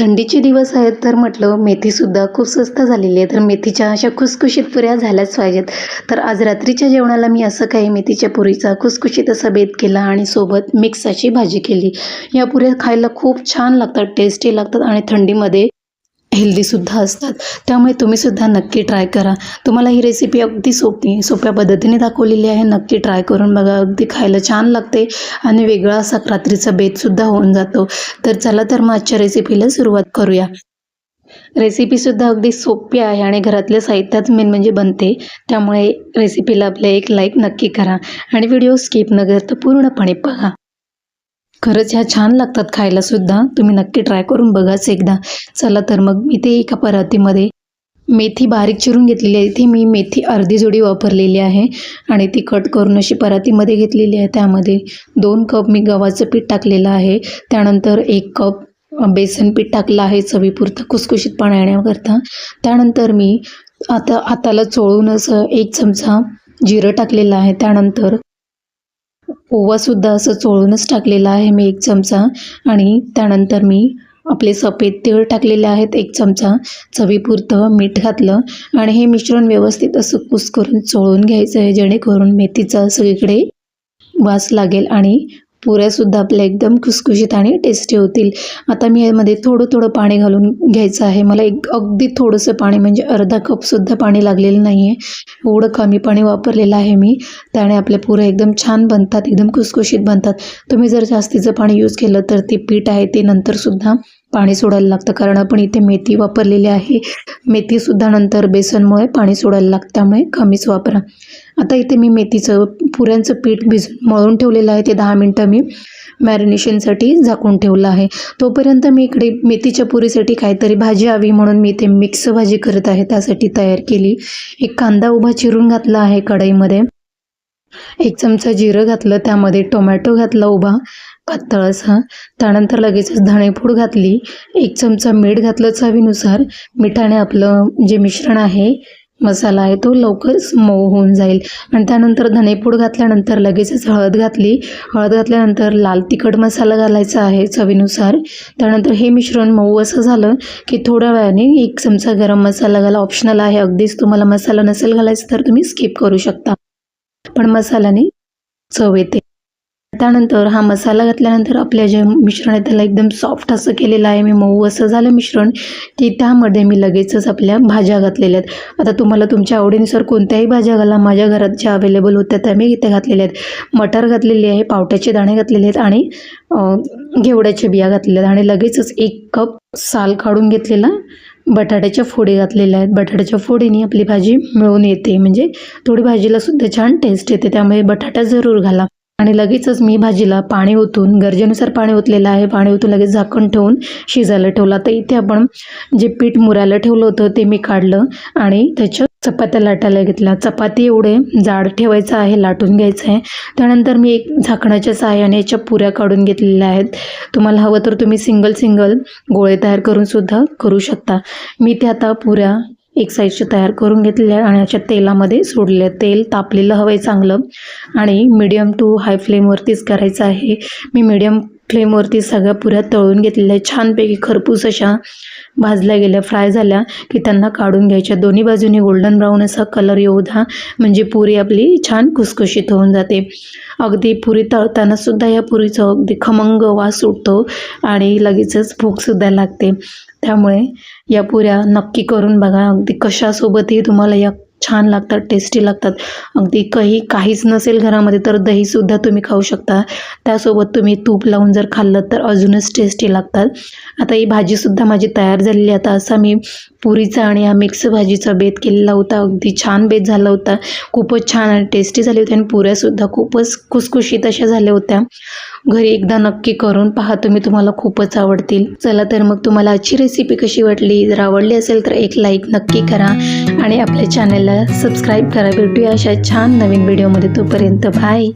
थंडीचे दिवस आहेत तर म्हटलं मेथीसुद्धा खूप स्वस्त झालेली आहे. तर मेथीच्या अशा खुसखुशीत पुऱ्या झाल्याच पाहिजेत. तर आज रात्रीच्या जेवणाला मी असं काही मेथीच्या पुरीचा खुसखुशीत असा बेत केला आणि सोबत मिक्स अशी भाजी केली. या पुऱ्या खायला खूप छान लागतात टेस्टी लागतात आणि थंडीमध्ये हेल्दीसुद्धा असतात. त्यामुळे तुम्हीसुद्धा नक्की ट्राय करा. तुम्हाला ही रेसिपी अगदी सोपी सोप्या पद्धतीने दाखवलेली आहे. नक्की ट्राय करून बघा. अगदी खायला छान लागते आणि वेगळा असा रात्रीचा बेतसुद्धा होऊन जातो. तर चला तर मग आजच्या रेसिपीला सुरुवात करूया. रेसिपीसुद्धा अगदी सोपी आहे आणि घरातल्या साहित्यात मेन म्हणजे बनते. त्यामुळे रेसिपीला आपल्या एक लाईक नक्की करा. आणि व्हिडिओ स्किप न करता पूर्णपणे बघा खरंच ह्या छान लागतात खायला सुद्धा. तुम्ही नक्की ट्राय करून बघाच एकदा. चला तर मग मी ते एका परातीमध्ये मेथी बारीक चिरून घेतलेली आहे. इथे मी मेथी अर्धी जोडी वापरलेली आहे. आणि ती कट करून अशी परातीमध्ये घेतलेली आहे. त्यामध्ये दोन कप मी गव्हाचं पीठ टाकलेलं आहे. त्यानंतर एक कप बेसन पीठ टाकलं आहे. चवीपुरतं खुसखुशीतपणा येण्याकरता त्यानंतर मी आता हाताला चोळून असं एक चमचा जिरं टाकलेलं आहे. त्यानंतर ओवासुद्धा असं चोळूनच टाकलेला आहे मी एक चमचा. आणि त्यानंतर मी आपले सफेद तीळ टाकलेले आहेत एक चमचा. चवीपुरतं मीठ घातलं. आणि हे मिश्रण व्यवस्थित असं कुस करून चोळून घ्यायचं आहे जेणेकरून मेथीचा सगळीकडे वास लागेल आणि पुऱ्यासुद्धा आपल्या एकदम खुसखुशीत आणि टेस्टी होतील. आता मी यामध्ये थोडं थोडं पाणी घालून घ्यायचं आहे. मला एक अगदी थोडंसं पाणी म्हणजे अर्धा कपसुद्धा पाणी लागलेलं नाही आहे एवढं कमी पाणी वापरलेलं आहे मी. त्याने आपल्या पुऱ्या एकदम छान बनतात एकदम खुसखुशीत बनतात. तुम्ही जर जास्तीचं पाणी यूज केलं तर ते पीठ आहे ते नंतरसुद्धा पाणी सोडायला लागतं. कारण आपण इथे मेथी वापरलेली आहे. मेथीसुद्धा नंतर बेसनमुळे पाणी सोडायला लागतं त्यामुळे कमीच वापरा. आता इथे मी मेथीचं पुऱ्यांचं पीठ भिजून मळून ठेवलेलं आहे. ते दहा मिनटं मी मॅरिनेशनसाठी झाकून ठेवलं आहे. तोपर्यंत मी इकडे मेथीच्या पुरीसाठी काहीतरी भाजी हवी म्हणून मी इथे मिक्स भाजी करत आहे. त्यासाठी तयार केली एक कांदा उभा चिरून घातला आहे कढईमध्ये. एक चमचा जिरं घातलं त्यामध्ये टोमॅटो घातला उभा पातळ असा त्यानंतर लगेचच धणेपूड घातली. एक चमचा मीठ घातलं चवीनुसार. मिठाने आपलं जे मिश्रण आहे मसाला आहे तो लवकरच मऊ होऊन जाईल. आणि त्यानंतर धनेपूड घातल्यानंतर लगेचच हळद घातली. हळद घातल्यानंतर लाल तिखट मसाला घालायचा आहे चवीनुसार. त्यानंतर हे मिश्रण मऊ असं झालं की थोड्या वेळाने एक चमचा गरम मसाला घाला. ऑप्शनल आहे. अगदीच तुम्हाला मसाला नसेल घालायचा तर तुम्ही स्किप करू शकता. पण मसाल्याने चव येते. त्यानंतर हा मसाला घातल्यानंतर आपल्या जे मिश्रण आहे त्याला एकदम सॉफ्ट असं केलेलं आहे. मी मऊ असं झालं मिश्रण की त्यामध्ये मी लगेचच आपल्या भाज्या घातलेल्या आहेत. आता तुम्हाला तुमच्या आवडीनुसार कोणत्याही भाज्या घाला. माझ्या घरात ज्या अवेलेबल होत्या त्या मी इथे घातलेल्या आहेत. मटर घातलेली आहे पावट्याचे दाणे घातलेले आहेत आणि घेवड्याच्या बिया घातलेल्या आहेत. आणि लगेचच एक कप साल काढून घेतलेला बटाट्याच्या फोडी घातलेल्या आहेत. बटाट्याच्या फोडीने आपली भाजी मिळून येते. म्हणजे थोडी भाजीला सुद्धा छान टेस्ट येते. त्यामुळे बटाटा जरूर घाला. आणि लगेचच मी भाजीला पाणी ओतून गरजेनुसार पाणी ओतलेलं आहे. पाणी ओतून लगेच झाकण ठेवून शिजायला ठेवलं. तर इथे आपण जे पीठ मुरायला ठेवलं होतं ते मी काढलं आणि त्याच्या चपात्या लाटायला घेतल्या. चपाती एवढे जाड ठेवायचं आहे लाटून घ्यायचं आहे. त्यानंतर मी एक झाकणाच्या सहाय्याने याच्या पुऱ्या काढून घेतलेल्या आहेत. तुम्हाला हवं तर तुम्ही सिंगल सिंगल गोळे तयार करून सुद्धा करू शकता. मी ते आता पुऱ्या एक साईजचे तयार करून घेतलेले आहे आणि याच्या तेलामध्ये सोडले तेल तापलेलं हवं आहे चांगलं. आणि मीडियम टू हाय फ्लेमवरतीच करायचं आहे. मी मीडियम फ्लेमवरती सगळ्या पुऱ्या तळून घेतलेल्या छानपैकी खरपूस अशा भाजल्या गेल्या फ्राय झाल्या की त्यांना काढून घ्यायच्या. दोन्ही बाजूनी गोल्डन ब्राऊन असा कलर येऊ द्या म्हणजे पुरी आपली छान खुसखुशीत होऊन जाते. अगदी पुरी तळताना सुद्धा या पुरीचा अगदी खमंग वास सुटतो आणि लगेचच भूकसुद्धा लागते. त्यामुळे या पुऱ्या नक्की करून बघा. अगदी कशासोबतही तुम्हाला या छान लागतात टेस्टी लागतात. अगदी काही काहीच नसेल घरामध्ये तर दहीसुद्धा तुम्ही खाऊ शकता. त्यासोबत तुम्ही तूप लावून जर खाल्लं तर अजूनच टेस्टी लागतात. आता ही भाजीसुद्धा माझी तयार झालेली आहे. आता असा मी पुरीचा आणि हा मिक्स भाजीचा बेत केलेला होता. अगदी छान बेत झाला होता. खूपच छान आणि टेस्टी झाली होती आणि पुऱ्यासुद्धा खूपच खुसखुशीत अशा झाल्या होत्या. घरी एकदा नक्की करून पहा तुम्ही तुम्हाला खूपच आवडतील. चला तर मग तुम्हाला आजची रेसिपी कशी वाटली? जर आवडली असेल तर एक लाईक नक्की करा आणि आपल्या चॅनलला सबस्क्राईब करा. भेटूया अशा छान नवीन व्हिडिओमध्ये तोपर्यंत. बाय